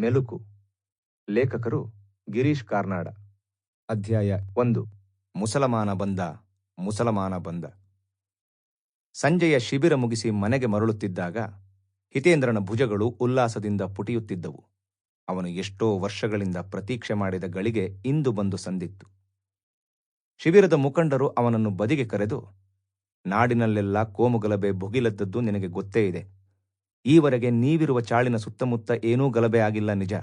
ಮೆಲುಕು. ಲೇಖಕರು ಗಿರೀಶ್ ಕಾರ್ನಾಡ. ಅಧ್ಯಾಯ ಒಂದು. ಮುಸಲಮಾನ ಬಂದ ಮುಸಲಮಾನ ಬಂದ. ಸಂಜೆಯ ಶಿಬಿರ ಮುಗಿಸಿ ಮನೆಗೆ ಮರಳುತ್ತಿದ್ದಾಗ ಹಿತೇಂದ್ರನ ಭುಜಗಳು ಉಲ್ಲಾಸದಿಂದ ಪುಟಿಯುತ್ತಿದ್ದವು. ಅವನು ಎಷ್ಟೋ ವರ್ಷಗಳಿಂದ ಪ್ರತೀಕ್ಷೆ ಮಾಡಿದ ಗಳಿಗೆ ಇಂದು ಬಂದು ಸಂದಿತ್ತು. ಶಿಬಿರದ ಮುಖಂಡರು ಅವನನ್ನು ಬದಿಗೆ ಕರೆದು, ನಾಡಿನಲ್ಲೆಲ್ಲ ಕೋಮುಗಲಭೆ ಭುಗಿಲದ್ದದ್ದು ನಿನಗೆ ಗೊತ್ತೇ ಇದೆ. ಈವರೆಗೆ ನೀವಿರುವ ಚಾಳಿನ ಸುತ್ತಮುತ್ತ ಏನೂ ಗಲಭೆ ಆಗಿಲ್ಲ ನಿಜ.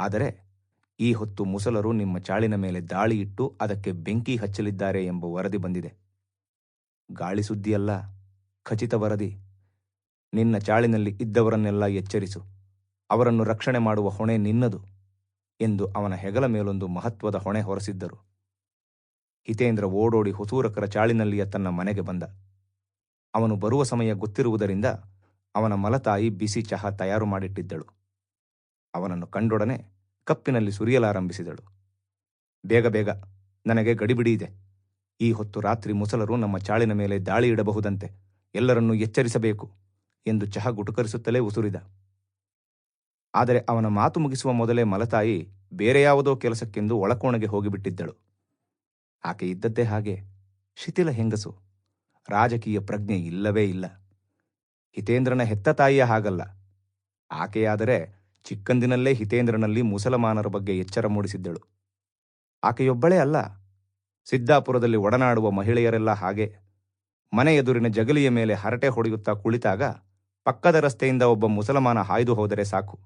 ಆದರೆ ಈ ಹೊತ್ತು ಮುಸಲರು ನಿಮ್ಮ ಚಾಳಿನ ಮೇಲೆ ದಾಳಿ ಇಟ್ಟು ಅದಕ್ಕೆ ಬೆಂಕಿ ಹಚ್ಚಲಿದ್ದಾರೆ ಎಂಬ ವರದಿ ಬಂದಿದೆ. ಗಾಳಿ ಸುದ್ದಿಯಲ್ಲ, ಖಚಿತ ವರದಿ. ನಿನ್ನ ಚಾಳಿನಲ್ಲಿ ಇದ್ದವರನ್ನೆಲ್ಲ ಎಚ್ಚರಿಸು. ಅವರನ್ನು ರಕ್ಷಣೆ ಮಾಡುವ ಹೊಣೆ ನಿನ್ನದು ಎಂದು ಅವನ ಹೆಗಲ ಮೇಲೊಂದು ಮಹತ್ವದ ಹೊಣೆ ಹೊರಸಿದ್ದರು. ಹಿತೇಂದ್ರ ಓಡೋಡಿ ಹುಸೂರಕರ ಚಾಳಿನಲ್ಲಿಯ ತನ್ನ ಮನೆಗೆ ಬಂದ. ಅವನು ಬರುವ ಸಮಯ ಗೊತ್ತಿರುವುದರಿಂದ ಅವನ ಮಲತಾಯಿ ಬಿಸಿ ಚಹಾ ತಯಾರು ಮಾಡಿಟ್ಟಿದ್ದಳು. ಅವನನ್ನು ಕಂಡೊಡನೆ ಕಪ್ಪಿನಲ್ಲಿ ಸುರಿಯಲಾರಂಭಿಸಿದಳು ಬೇಗ ಬೇಗ, ನನಗೆ ಗಡಿಬಿಡಿ ಇದೆ. ಈ ಹೊತ್ತು ರಾತ್ರಿ ಮುಸಲರು ನಮ್ಮ ಚಾಳಿನ ಮೇಲೆ ದಾಳಿ ಇಡಬಹುದಂತೆ. ಎಲ್ಲರನ್ನೂ ಎಚ್ಚರಿಸಬೇಕು ಎಂದು ಚಹಾ ಗುಟುಕರಿಸುತ್ತಲೇ ಉಸುರಿದ. ಆದರೆ ಅವನ ಮಾತು ಮುಗಿಸುವ ಮೊದಲೇ ಮಲತಾಯಿ ಬೇರೆ ಯಾವುದೋ ಕೆಲಸಕ್ಕೆಂದು ಒಳಕೋಣೆಗೆ ಹೋಗಿಬಿಟ್ಟಿದ್ದಳು. ಆಕೆ ಇದ್ದದ್ದೇ ಹಾಗೆ, ಶಿಥಿಲ ಹೆಂಗಸು, ರಾಜಕೀಯ ಪ್ರಜ್ಞೆ ಇಲ್ಲವೇ ಇಲ್ಲ. ಹಿತೇಂದ್ರನ ಹೆತ್ತ ತಾಯಿಯ ಹಾಗಲ್ಲ. ಆಕೆಯಾದರೆ ಚಿಕ್ಕಂದಿನಲ್ಲೇ ಹಿತೇಂದ್ರನಲ್ಲಿ ಮುಸಲಮಾನರ ಬಗ್ಗೆ ಎಚ್ಚರ ಮೂಡಿಸಿದ್ದಳು. ಆಕೆಯೊಬ್ಬಳೇ ಅಲ್ಲ. ಸಿದ್ದಾಪುರದಲ್ಲಿ ಒಡನಾಡುವ ಮಹಿಳೆಯರೆಲ್ಲ ಹಾಗೆ. ಮನೆ ಎದುರಿನ ಜಗಲಿಯ ಮೇಲೆ ಹರಟೆ ಹೊಡೆಯುತ್ತಾ ಕುಳಿತಾಗ ಪಕ್ಕದ ರಸ್ತೆಯಿಂದ ಒಬ್ಬ ಮುಸಲಮಾನ ಹಾಯ್ದು ಹೋದರೆ ಸಾಕು.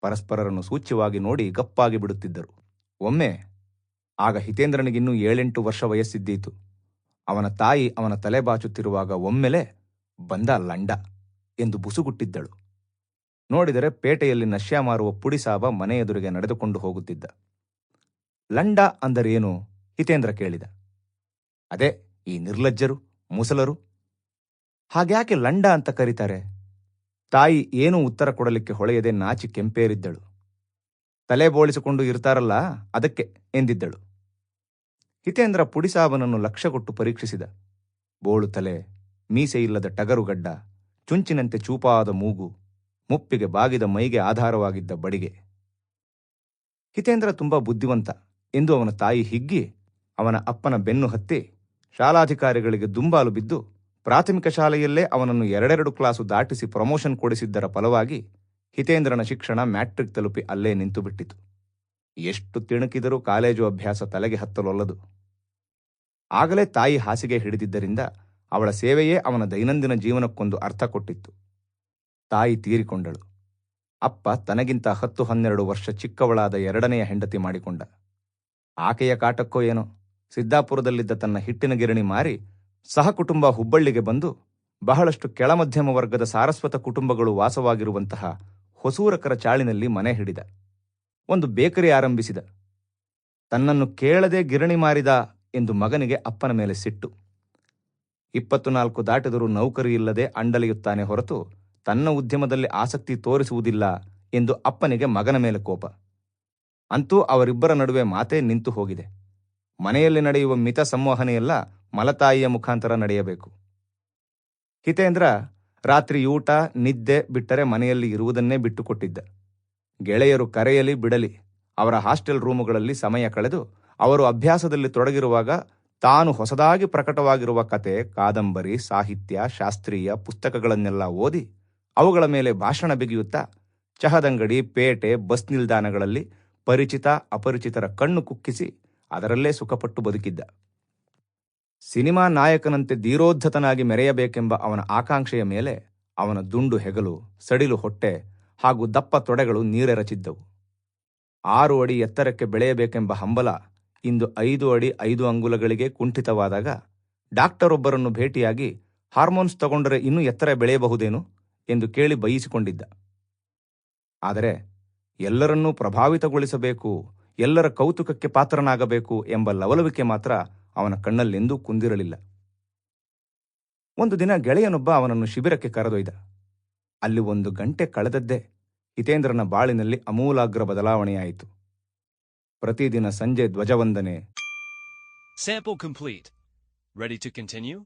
ಪರಸ್ಪರರನ್ನು ಸೂಚ್ಯವಾಗಿ ನೋಡಿ ಗಪ್ಪಾಗಿ ಬಿಡುತ್ತಿದ್ದರು. ಒಮ್ಮೆ ಆಗ ಹಿತೇಂದ್ರನಿಗಿನ್ನೂ ಏಳೆಂಟು ವರ್ಷ ವಯಸ್ಸಿದ್ದೀತು. ಅವನ ತಾಯಿ ಅವನ ತಲೆ ಬಾಚುತ್ತಿರುವಾಗ ಒಮ್ಮೆಲೆ ಬಂದ ಲಂಡ ಎಂದು ಬುಸುಗುಟ್ಟಿದ್ದಳು. ನೋಡಿದರೆ ಪೇಟೆಯಲ್ಲಿ ನಶ್ಯ ಮಾರುವ ಪುಡಿಸಾಬ ಮನೆ ಎದುರಿಗೆ ನಡೆದುಕೊಂಡು ಹೋಗುತ್ತಿದ್ದ. ಲಂಡ ಅಂದರೇನು? ಹಿತೇಂದ್ರ ಕೇಳಿದ. ಅದೇ, ಈ ನಿರ್ಲಜ್ಜರು, ಮುಸಲರು? ಹಾಗ್ಯಾಕೆ ಲಂಡ ಅಂತ ಕರೀತಾರೆ? ತಾಯಿ ಏನೂ ಉತ್ತರ ಕೊಡಲಿಕ್ಕೆ ಹೊಳೆಯದೆ ನಾಚಿ ಕೆಂಪೇರಿದ್ದಳು. ತಲೆ ಬೋಳಿಸಿಕೊಂಡು ಇರ್ತಾರಲ್ಲ, ಅದಕ್ಕೆ ಎಂದಿದ್ದಳು. ಹಿತೇಂದ್ರ ಪುಡಿಸಾಬನನ್ನು ಲಕ್ಷ್ಯ ಕೊಟ್ಟು ಪರೀಕ್ಷಿಸಿದ. ಬೋಳು ತಲೆ ಮೀಸೆಯಿಲ್ಲದ ಟಗರುಗಡ್ಡ ಚುಂಚಿನಂತೆ ಚೂಪಾದ ಮೂಗು, ಮುಪ್ಪಿಗೆ ಬಾಗಿದ ಮೈಗೆ ಆಧಾರವಾಗಿದ್ದ ಬಡಿಗೆ. ಹಿತೇಂದ್ರ ತುಂಬಾ ಬುದ್ಧಿವಂತ ಎಂದು ಅವನ ತಾಯಿ ಹಿಗ್ಗಿ ಅವನ ಅಪ್ಪನ ಬೆನ್ನು ಹತ್ತಿ ಶಾಲಾಧಿಕಾರಿಗಳಿಗೆ ದುಂಬಾಲು ಬಿದ್ದು ಪ್ರಾಥಮಿಕ ಶಾಲೆಯಲ್ಲೇ ಅವನನ್ನು ಎರಡೆರಡು ಕ್ಲಾಸು ದಾಟಿಸಿ ಪ್ರಮೋಷನ್ ಕೊಡಿಸಿದ್ದರ ಫಲವಾಗಿ ಹಿತೇಂದ್ರನ ಶಿಕ್ಷಣ ಮ್ಯಾಟ್ರಿಕ್ ತಲುಪಿ ಅಲ್ಲೇ ನಿಂತುಬಿಟ್ಟಿತು. ಎಷ್ಟು ತಿಣುಕಿದರೂ ಕಾಲೇಜು ಅಭ್ಯಾಸ ತಲೆಗೆ ಹತ್ತಲೊಲ್ಲದು. ಆಗಲೇ ತಾಯಿ ಹಾಸಿಗೆ ಹಿಡಿದಿದ್ದರಿಂದ ಅವಳ ಸೇವೆಯೇ ಅವನ ದೈನಂದಿನ ಜೀವನಕ್ಕೊಂದು ಅರ್ಥ ಕೊಟ್ಟಿತ್ತು. ತಾಯಿ ತೀರಿಕೊಂಡಳು. ಅಪ್ಪ ತನಗಿಂತ ಹತ್ತು ಹನ್ನೆರಡು ವರ್ಷ ಚಿಕ್ಕವಳಾದ ಎರಡನೆಯ ಹೆಂಡತಿ ಮಾಡಿಕೊಂಡ. ಆಕೆಯ ಕಾಟಕ್ಕೋ ಏನೋ? ಸಿದ್ದಾಪುರದಲ್ಲಿದ್ದ ತನ್ನ ಹಿಟ್ಟಿನ ಗಿರಣಿ ಮಾರಿ ಸಹಕುಟುಂಬ ಹುಬ್ಬಳ್ಳಿಗೆ ಬಂದು ಬಹಳಷ್ಟು ಕೆಳಮಧ್ಯಮ ವರ್ಗದ ಸಾರಸ್ವತ ಕುಟುಂಬಗಳು ವಾಸವಾಗಿರುವಂತಹ ಹೊಸೂರಕರ ಚಾಳಿನಲ್ಲಿ ಮನೆ ಹಿಡಿದ. ಒಂದು ಬೇಕರಿ ಆರಂಭಿಸಿದ. ತನ್ನನ್ನು ಕೇಳದೆ ಗಿರಣಿ ಮಾರಿದ ಎಂದು ಮಗನಿಗೆ ಅಪ್ಪನ ಮೇಲೆ ಸಿಟ್ಟು. ಇಪ್ಪತ್ತು ನಾಲ್ಕು ದಾಟಿದರೂ ನೌಕರಿ ಇಲ್ಲದೆ ಅಂಡಲಿಯುತ್ತಾನೆ ಹೊರತು ತನ್ನ ಉದ್ಯಮದಲ್ಲಿ ಆಸಕ್ತಿ ತೋರಿಸುವುದಿಲ್ಲ ಎಂದು ಅಪ್ಪನಿಗೆ ಮಗನ ಮೇಲೆ ಕೋಪ. ಅಂತೂ ಅವರಿಬ್ಬರ ನಡುವೆ ಮಾತೇ ನಿಂತು ಹೋಗಿದೆ. ಮನೆಯಲ್ಲಿ ನಡೆಯುವ ಮಿತ ಸಂವಹನೆಯೆಲ್ಲ ಮಲತಾಯಿಯ ಮುಖಾಂತರ ನಡೆಯಬೇಕು. ಹಿತೇಂದ್ರ ರಾತ್ರಿ ಊಟ, ನಿದ್ದೆ ಬಿಟ್ಟರೆ ಮನೆಯಲ್ಲಿ ಇರುವುದನ್ನೇ ಬಿಟ್ಟುಕೊಟ್ಟಿದ್ದ. ಗೆಳೆಯರು ಕರೆಯಲಿ ಬಿಡಲಿ ಅವರ ಹಾಸ್ಟೆಲ್ ರೂಮುಗಳಲ್ಲಿ ಸಮಯ ಕಳೆದು ಅವರು ಅಭ್ಯಾಸದಲ್ಲಿ ತೊಡಗಿರುವಾಗ ತಾನು ಹೊಸದಾಗಿ ಪ್ರಕಟವಾಗಿರುವ ಕತೆ, ಕಾದಂಬರಿ, ಸಾಹಿತ್ಯ, ಶಾಸ್ತ್ರೀಯ ಪುಸ್ತಕಗಳನ್ನೆಲ್ಲ ಓದಿ ಅವುಗಳ ಮೇಲೆ ಭಾಷಣ ಬಿಗಿಯುತ್ತಾ ಚಹದಂಗಡಿ, ಪೇಟೆ, ಬಸ್ ನಿಲ್ದಾಣಗಳಲ್ಲಿ ಪರಿಚಿತ, ಅಪರಿಚಿತರ ಕಣ್ಣು ಕುಕ್ಕಿಸಿ ಅದರಲ್ಲೇ ಸುಖಪಟ್ಟು ಬದುಕಿದ್ದ. ಸಿನಿಮಾ ನಾಯಕನಂತೆ ಧೀರೋದ್ಧತನಾಗಿ ಮೆರೆಯಬೇಕೆಂಬ ಅವನ ಆಕಾಂಕ್ಷೆಯ ಮೇಲೆ ಅವನ ದುಂಡು ಹೆಗಲು, ಸಡಿಲು ಹೊಟ್ಟೆ ಹಾಗೂ ದಪ್ಪ ತೊಡೆಗಳು ನೀರೆರಚಿದ್ದವು. ಆರು ಅಡಿ ಎತ್ತರಕ್ಕೆ ಬೆಳೆಯಬೇಕೆಂಬ ಹಂಬಲ ಇಂದು ಐದು ಅಡಿ ಐದು ಅಂಗುಲಗಳಿಗೆ ಕುಂಠಿತವಾದಾಗ ಡಾಕ್ಟರೊಬ್ಬರನ್ನು ಭೇಟಿಯಾಗಿ ಹಾರ್ಮೋನ್ಸ್ ತಗೊಂಡರೆ ಇನ್ನೂ ಎತ್ತರ ಬೆಳೆಯಬಹುದೇನು ಎಂದು ಕೇಳಿ ಬಯಸಿಕೊಂಡಿದ್ದ. ಆದರೆ ಎಲ್ಲರನ್ನೂ ಪ್ರಭಾವಿತಗೊಳಿಸಬೇಕು, ಎಲ್ಲರ ಕೌತುಕಕ್ಕೆ ಪಾತ್ರನಾಗಬೇಕು ಎಂಬ ಲವಲವಿಕೆ ಮಾತ್ರ ಅವನ ಕಣ್ಣಲ್ಲೆಂದೂ ಕುಂದಿರಲಿಲ್ಲ. ಒಂದು ದಿನ ಗೆಳೆಯನೊಬ್ಬ ಅವನನ್ನು ಶಿಬಿರಕ್ಕೆ ಕರೆದೊಯ್ದ. ಅಲ್ಲಿ ಒಂದು ಗಂಟೆ ಕಳೆದದ್ದೇ ಹಿತೇಂದ್ರನ ಬಾಳಿನಲ್ಲಿ ಅಮೂಲಾಗ್ರ ಬದಲಾವಣೆಯಾಯಿತು. ಪ್ರತಿದಿನ ಸಂಜೆ ಧ್ವಜವಂದನೆ. ಸೇಪೋ ಕಂಪ್ಲೀಟ್ ರೆಡಿ ಟು ಕಂಟಿನ್ಯೂ